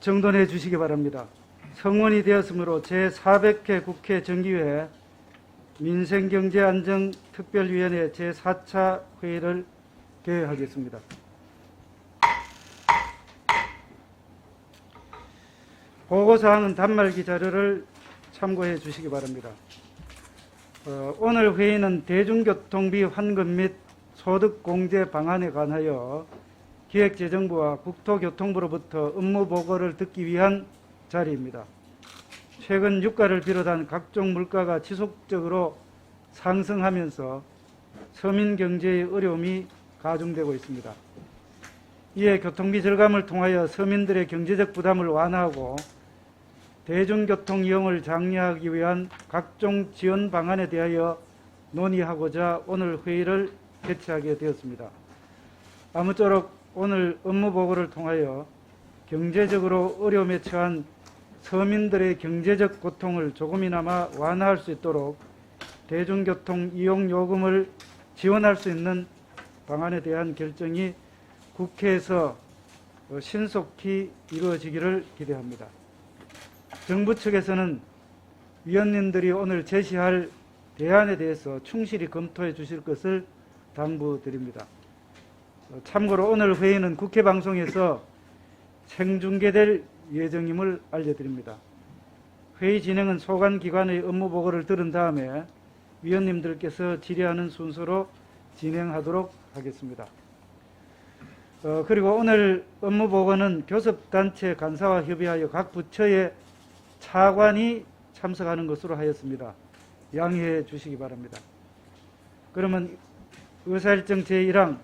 정돈해 주시기 바랍니다. 성원이 되었으므로 제400회 국회 정기회 민생경제안정특별위원회 제4차 회의를 개회하겠습니다. 보고사항은 단말기 자료를 참고해 주시기 바랍니다. 어, 오늘 회의는 대중교통비 환급 및 소득공제 방안에 관하여 기획재정부와 국토교통부로부터 업무 보고를 듣기 위한 자리입니다. 최근 유가를 비롯한 각종 물가가 지속적으로 상승하면서 서민 경제의 어려움이 가중되고 있습니다. 이에 교통비 절감을 통하여 서민들의 경제적 부담을 완화하고 대중교통 이용을 장려하기 위한 각종 지원 방안에 대하여 논의하고자 오늘 회의를 개최하게 되었습니다. 아무쪼록 오늘 업무 보고를 통하여 경제적으로 어려움에 처한 서민들의 경제적 고통을 조금이나마 완화할 수 있도록 대중교통 이용 요금을 지원할 수 있는 방안에 대한 결정이 국회에서 어, 신속히 이루어지기를 기대합니다. 정부 측에서는 위원님들이 오늘 제시할 대안에 대해서 충실히 검토해 주실 것을 당부드립니다. 어, 참고로 오늘 회의는 국회 방송에서 생중계될 예정임을 알려드립니다. 회의 진행은 소관 기관의 업무 보고를 들은 다음에 위원님들께서 질의하는 순서로 진행하도록 하겠습니다. 어, 그리고 오늘 업무 보고는 교섭단체 간사와 협의하여 각 부처의 차관이 참석하는 것으로 하였습니다. 양해해 주시기 바랍니다. 그러면 의사일정 제1항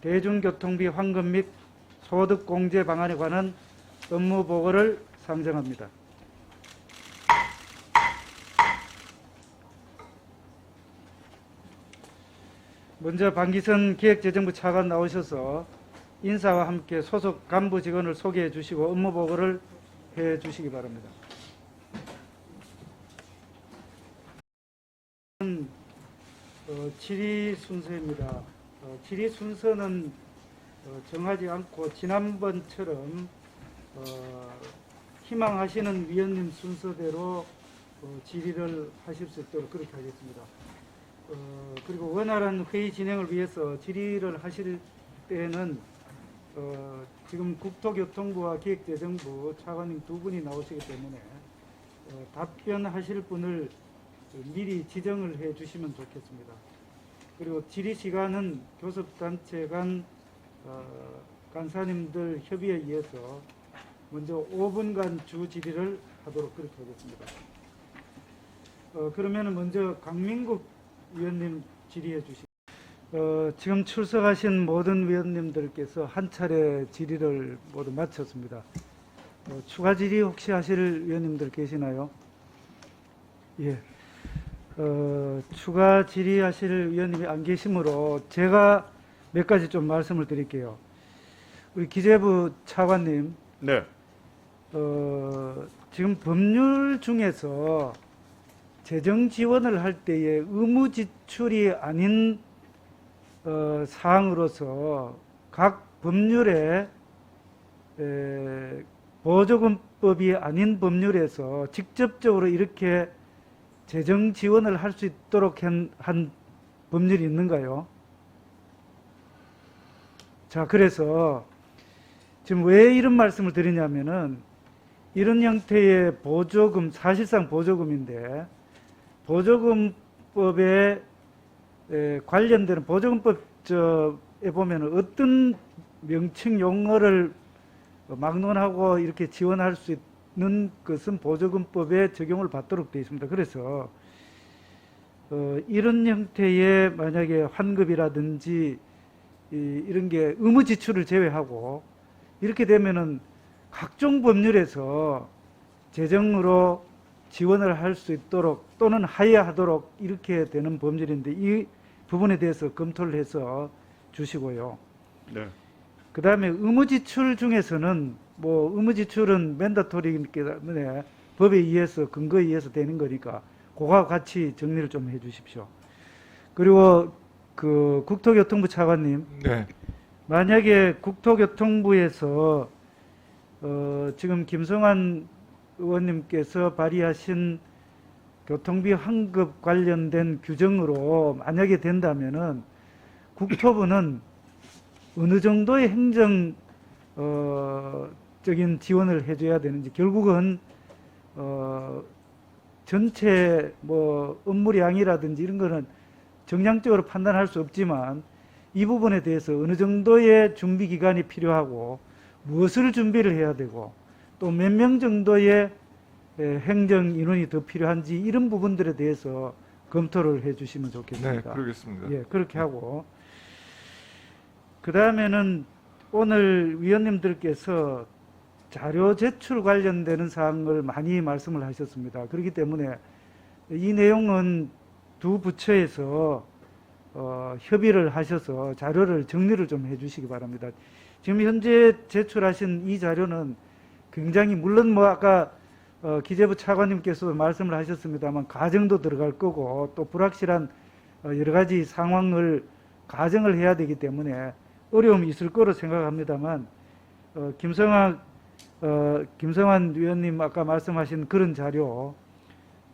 대중교통비 환급 및 소득 공제 방안에 관한 업무 보고를 상정합니다. 먼저 방기선 기획재정부 차관 나오셔서 인사와 함께 소속 간부 직원을 소개해 주시고 업무 보고를 해 주시기 바랍니다. 어, 질의 순서입니다. 어, 질의 순서는 어, 정하지 않고 지난번처럼 어, 희망하시는 위원님 순서대로 어, 질의를 하실 수 있도록 그렇게 하겠습니다. 어, 그리고 원활한 회의 진행을 위해서 질의를 하실 때에는 어, 지금 국토교통부와 기획재정부 차관님 두 분이 나오시기 때문에 어, 답변하실 분을 미리 지정을 해 주시면 좋겠습니다. 그리고 질의 시간은 교섭단체 간 어, 간사님들 협의에 의해서 먼저 5분간 주 질의를 하도록 그렇게 하겠습니다. 어, 그러면 먼저 강민국 위원님 질의해 주시. 어, 지금 출석하신 모든 위원님들께서 한 차례 질의를 모두 마쳤습니다. 어, 추가 질의 혹시 하실 위원님들 계시나요? 예. 어, 추가 질의하실 위원님이 안 계시므로 제가 몇 가지 좀 말씀을 드릴게요. 우리 기재부 차관님, 네. 어, 지금 법률 중에서 재정 지원을 할 때에 의무 지출이 아닌 어, 사항으로서 각 법률에 에, 보조금법이 아닌 법률에서 직접적으로 이렇게 재정 지원을 할 수 있도록 한, 한 법률이 있는가요? 자, 그래서 지금 왜 이런 말씀을 드리냐면은 이런 형태의 보조금, 사실상 보조금인데 보조금법에 에, 관련되는 보조금법에 보면은 어떤 명칭 용어를 막론하고 이렇게 지원할 수 있 는 것은 보조금법에 적용을 받도록 되어 있습니다. 그래서 어, 이런 형태의 만약에 환급이라든지 이, 이런 게 의무 지출을 제외하고 이렇게 되면은 각종 법률에서 재정으로 지원을 할 수 있도록 또는 하야하도록 이렇게 되는 법률인데 이 부분에 대해서 검토를 해서 주시고요. 네. 그 다음에 의무 지출 중에서는 뭐 의무 지출은 맨다토리이기 때문에 법에 의해서 근거에 의해서 되는 거니까 그와 같이 정리를 좀 해주십시오. 그리고 그 국토교통부 차관님 네. 만약에 국토교통부에서 어, 지금 김성환 의원님께서 발의하신 교통비 환급 관련된 규정으로 만약에 된다면은 국토부는 어느 정도의 행정 어, 적인 지원을 해줘야 되는지 결국은 어, 전체 뭐 업무량이라든지 이런 거는 정량적으로 판단할 수 없지만 이 부분에 대해서 어느 정도의 준비 기간이 필요하고 무엇을 준비를 해야 되고 또 몇 명 정도의 에, 행정 인원이 더 필요한지 이런 부분들에 대해서 검토를 해 주시면 네, 좋겠습니다. 그러겠습니다. 예, 그렇게 하고 그 다음에는 오늘 위원님들께서 자료 제출 관련되는 사항을 많이 말씀을 하셨습니다. 그렇기 때문에 이 내용은 두 부처에서 어, 협의를 하셔서 자료를 정리를 좀 해주시기 바랍니다. 지금 현재 제출하신 이 자료는 굉장히 물론 뭐 아까 어, 기재부 차관님께서도 말씀을 하셨습니다만 가정도 들어갈 거고 또 불확실한 어, 여러 가지 상황을 가정을 해야 되기 때문에 어려움이 있을 거로 생각합니다만 어, 김성환 어, 김성환 위원님 아까 말씀하신 그런 자료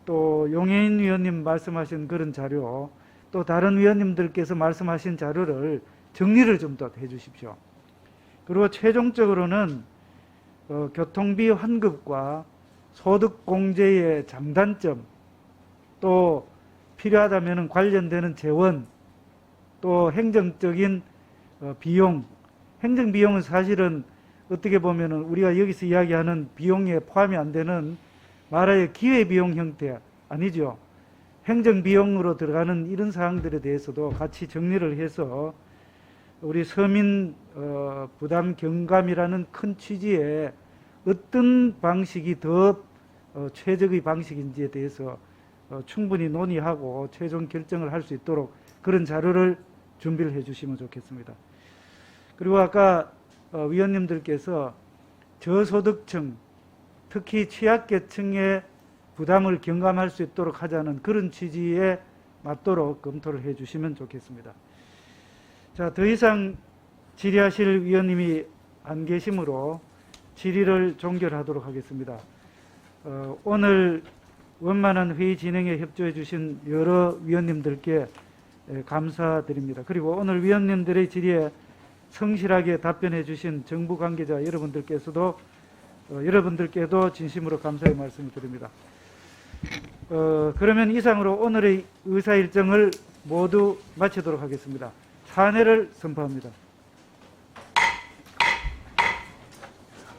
또 용해인 위원님 말씀하신 그런 자료 또 다른 위원님들께서 말씀하신 자료를 정리를 좀 더 해주십시오. 그리고 최종적으로는 어, 교통비 환급과 소득 공제의 장단점 또 필요하다면 관련되는 재원 또 행정적인 어, 비용 행정 비용은 사실은 어떻게 보면은 우리가 여기서 이야기하는 비용에 포함이 안 되는 말하여 기회 비용 형태 아니죠. 행정 비용으로 들어가는 이런 사항들에 대해서도 같이 정리를 해서 우리 서민 어, 부담 경감이라는 큰 취지에 어떤 방식이 더 어, 최적의 방식인지에 대해서 어, 충분히 논의하고 최종 결정을 할 수 있도록 그런 자료를 준비를 해 주시면 좋겠습니다. 그리고 아까 어, 위원님들께서 저소득층, 특히 취약계층의 부담을 경감할 수 있도록 하자는 그런 취지에 맞도록 검토를 해 주시면 좋겠습니다. 자, 더 이상 질의하실 위원님이 안 계시므로 질의를 종결하도록 하겠습니다. 어, 오늘 원만한 회의 진행에 협조해 주신 여러 위원님들께 에, 감사드립니다. 그리고 오늘 위원님들의 질의에 성실하게 답변해 주신 정부 관계자 여러분들께서도 어, 여러분들께도 진심으로 감사의 말씀을 드립니다. 어, 그러면 이상으로 오늘의 의사 일정을 모두 마치도록 하겠습니다. 사내를 선포합니다.